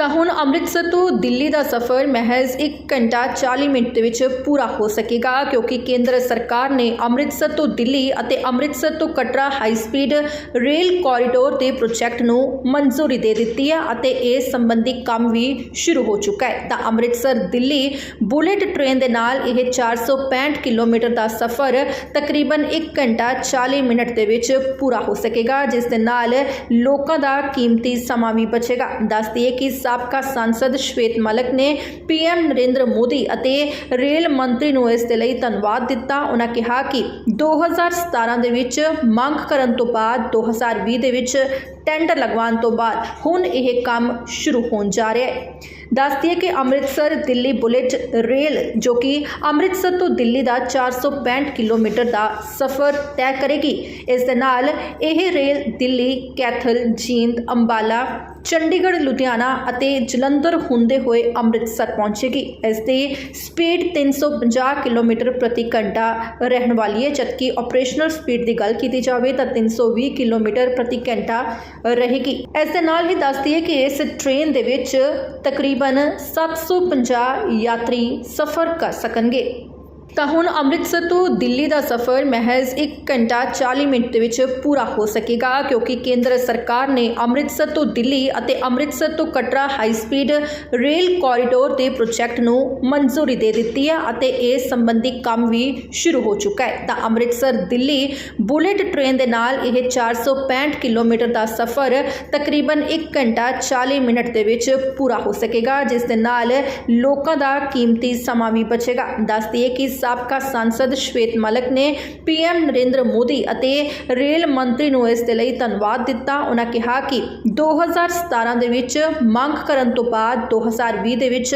ਤਾਂ ਹੁਣ ਅੰਮ੍ਰਿਤਸਰ ਤੋਂ ਦਿੱਲੀ ਦਾ ਸਫ਼ਰ ਮਹਿਜ਼ 1 ਘੰਟਾ 40 ਮਿੰਟ ਦੇ ਵਿੱਚ ਪੂਰਾ ਹੋ ਸਕੇਗਾ, ਕਿਉਂਕਿ ਕੇਂਦਰ ਸਰਕਾਰ ਨੇ ਅੰਮ੍ਰਿਤਸਰ ਤੋਂ ਦਿੱਲੀ ਅਤੇ ਅੰਮ੍ਰਿਤਸਰ ਤੋਂ Katra high speed rail corridor ਦੇ ਪ੍ਰੋਜੈਕਟ ਨੂੰ ਮਨਜ਼ੂਰੀ ਦੇ ਦਿੱਤੀ ਹੈ ਅਤੇ ਇਸ ਸੰਬੰਧੀ ਕੰਮ ਵੀ ਸ਼ੁਰੂ ਹੋ ਚੁੱਕਾ ਹੈ। ਤਾਂ ਅੰਮ੍ਰਿਤਸਰ ਦਿੱਲੀ ਬੁਲੇਟ ਟ੍ਰੇਨ ਦੇ ਨਾਲ ਇਹ 465 ਕਿਲੋਮੀਟਰ ਦਾ ਸਫ਼ਰ ਤਕਰੀਬਨ 1 ਘੰਟਾ 40 ਮਿੰਟ ਦੇ ਵਿੱਚ ਪੂਰਾ ਹੋ ਸਕੇਗਾ, ਜਿਸ ਦੇ ਨਾਲ ਲੋਕਾਂ ਦਾ ਕੀਮਤੀ ਸਮਾਂ ਵੀ ਬਚੇਗਾ। ਦੱਸ ਦਈਏ ਕਿ ਸਾਬਕਾ ਸੰਸਦ ਸ਼ਵੇਤ ਮਲਕ ਨੇ ਪੀਐਮ ਨਰਿੰਦਰ ਮੋਦੀ ਅਤੇ ਰੇਲ ਮੰਤਰੀ ਨੂੰ ਇਸ ਦੇ ਲਈ ਧੰਨਵਾਦ ਦਿੱਤਾ। ਉਹਨਾਂ ਕਿਹਾ ਕਿ 2017 ਦੇ ਵਿੱਚ ਮੰਗ ਕਰਨ ਤੋਂ ਬਾਅਦ 2020 ਦੇ ਵਿੱਚ ਟੈਂਡਰ ਲਗਵਾਉਣ ਤੋਂ ਬਾਅਦ ਹੁਣ ਇਹ ਕੰਮ ਸ਼ੁਰੂ ਹੋਣ ਜਾ ਰਿਹਾ ਹੈ। ਦੱਸ ਦਈਏ ਕਿ ਅੰਮ੍ਰਿਤਸਰ ਦਿੱਲੀ ਬੁਲੇਟ ਰੇਲ ਜੋ ਕਿ ਅੰਮ੍ਰਿਤਸਰ ਤੋਂ ਦਿੱਲੀ ਦਾ 465 ਕਿਲੋਮੀਟਰ ਦਾ ਸਫ਼ਰ ਤੈਅ ਕਰੇਗੀ। ਇਸ ਦੇ ਨਾਲ ਇਹ ਰੇਲ ਦਿੱਲੀ, ਕੈਥਲ, ਜੀਂਦ, ਅੰਬਾਲਾ, ਚੰਡੀਗੜ੍ਹ, ਲੁਧਿਆਣਾ ਅਤੇ ਜਲੰਧਰ ਹੁੰਦੇ ਹੋਏ ਅੰਮ੍ਰਿਤਸਰ ਪਹੁੰਚੇਗੀ। ਇਸ ਦੀ ਸਪੀਡ 350 ਕਿਲੋਮੀਟਰ ਪ੍ਰਤੀ ਘੰਟਾ ਰਹਿਣ ਵਾਲੀ ਹੈ। ਜਦਕਿ ਆਪਰੇਸ਼ਨਲ ਸਪੀਡ ਦੀ ਗੱਲ ਕੀਤੀ ਜਾਵੇ ਤਾਂ 320 ਕਿਲੋਮੀਟਰ ਪ੍ਰਤੀ ਘੰਟਾ ਰਹੇਗੀ। ਇਸ ਦੇ ਨਾਲ ਹੀ ਦੱਸਦੀ ਹੈ ਕਿ ਇਸ ਟ੍ਰੇਨ ਦੇ ਵਿੱਚ ਤਕਰੀਬਨ 750 ਯਾਤਰੀ ਸਫ਼ਰ ਕਰ ਸਕਣਗੇ। ਤਾਂ ਹੁਣ ਅੰਮ੍ਰਿਤਸਰ ਤੋਂ ਦਿੱਲੀ ਦਾ ਸਫ਼ਰ ਮਹਿਜ਼ 1 ਘੰਟਾ 40 ਮਿੰਟ ਦੇ ਵਿੱਚ ਪੂਰਾ ਹੋ ਸਕੇਗਾ, ਕਿਉਂਕਿ ਕੇਂਦਰ ਸਰਕਾਰ ਨੇ ਅੰਮ੍ਰਿਤਸਰ ਤੋਂ ਦਿੱਲੀ ਅਤੇ ਅੰਮ੍ਰਿਤਸਰ ਤੋਂ Katra high speed rail corridor ਦੇ ਪ੍ਰੋਜੈਕਟ ਨੂੰ ਮਨਜ਼ੂਰੀ ਦੇ ਦਿੱਤੀ ਹੈ ਅਤੇ ਇਸ ਸੰਬੰਧੀ ਕੰਮ ਵੀ ਸ਼ੁਰੂ ਹੋ ਚੁੱਕਾ ਹੈ। ਤਾਂ ਅੰਮ੍ਰਿਤਸਰ ਦਿੱਲੀ ਬੁਲੇਟ ਟ੍ਰੇਨ ਦੇ ਨਾਲ ਇਹ 465 ਕਿਲੋਮੀਟਰ ਦਾ ਸਫ਼ਰ ਤਕਰੀਬਨ 1 ਘੰਟਾ 40 ਮਿੰਟ ਦੇ ਵਿੱਚ ਪੂਰਾ ਹੋ ਸਕੇਗਾ, ਜਿਸ ਦੇ ਨਾਲ ਲੋਕਾਂ ਦਾ ਕੀਮਤੀ ਸਮਾਂ ਵੀ ਬਚੇਗਾ। ਦੱਸ ਦਈਏ ਕਿ ਸਾਬਕਾ ਸੰਸਦ ਸ਼ਵੇਤ ਮਲਕ ਨੇ ਪੀਐਮ ਨਰਿੰਦਰ ਮੋਦੀ ਅਤੇ ਰੇਲ ਮੰਤਰੀ ਨੂੰ ਇਸ ਦੇ ਲਈ ਧੰਨਵਾਦ ਦਿੱਤਾ। ਉਹਨਾਂ ਕਿਹਾ ਕਿ 2017 ਦੇ ਵਿੱਚ ਮੰਗ ਕਰਨ ਤੋਂ ਬਾਅਦ 2020 ਦੇ ਵਿੱਚ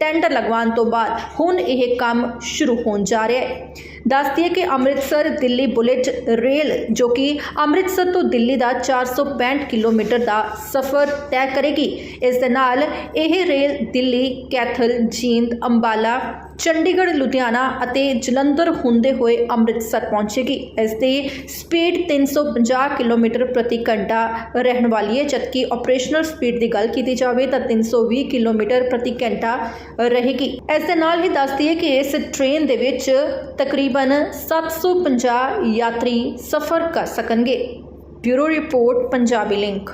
ਟੈਂਡਰ ਲਗਵਾਉਣ ਤੋਂ ਬਾਅਦ ਹੁਣ ਇਹ ਕੰਮ ਸ਼ੁਰੂ ਹੋਣ ਜਾ ਰਿਹਾ ਹੈ। ਦੱਸਦੀ ਹੈ ਕਿ ਅੰਮ੍ਰਿਤਸਰ ਦਿੱਲੀ ਬੁਲੇਟ ਰੇਲ ਜੋ ਕਿ ਅੰਮ੍ਰਿਤਸਰ ਤੋਂ ਦਿੱਲੀ ਦਾ 465 ਕਿਲੋਮੀਟਰ ਦਾ ਸਫ਼ਰ ਤੈਅ ਕਰੇਗੀ। ਇਸ ਦੇ ਨਾਲ ਇਹ ਰੇਲ ਦਿੱਲੀ, ਕੈਥਲ, ਜੀਂਦ, ਅੰਬਾਲਾ, ਚੰਡੀਗੜ੍ਹ, ਲੁਧਿਆਣਾ ਅਤੇ ਜਲੰਧਰ ਹੁੰਦੇ ਹੋਏ ਅੰਮ੍ਰਿਤਸਰ ਪਹੁੰਚੇਗੀ। ਇਸ ਦੀ ਸਪੀਡ 350 ਕਿਲੋਮੀਟਰ ਪ੍ਰਤੀ ਘੰਟਾ ਰਹਿਣ ਵਾਲੀ ਹੈ। ਜਦਕਿ ਆਪਰੇਸ਼ਨਲ ਸਪੀਡ ਦੀ ਗੱਲ ਕੀਤੀ ਜਾਵੇ ਤਾਂ 320 ਕਿਲੋਮੀਟਰ ਪ੍ਰਤੀ ਘੰਟਾ ਰਹੇਗੀ। ਇਸ ਦੇ ਨਾਲ ਹੀ ਦੱਸਦੀ ਹੈ ਕਿ ਇਸ ਟ੍ਰੇਨ ਦੇ ਵਿੱਚ ਤਕਰੀਬਨ 750 ਯਾਤਰੀ ਸਫ਼ਰ ਕਰ ਸਕਣਗੇ। Bureau report Punjabi link.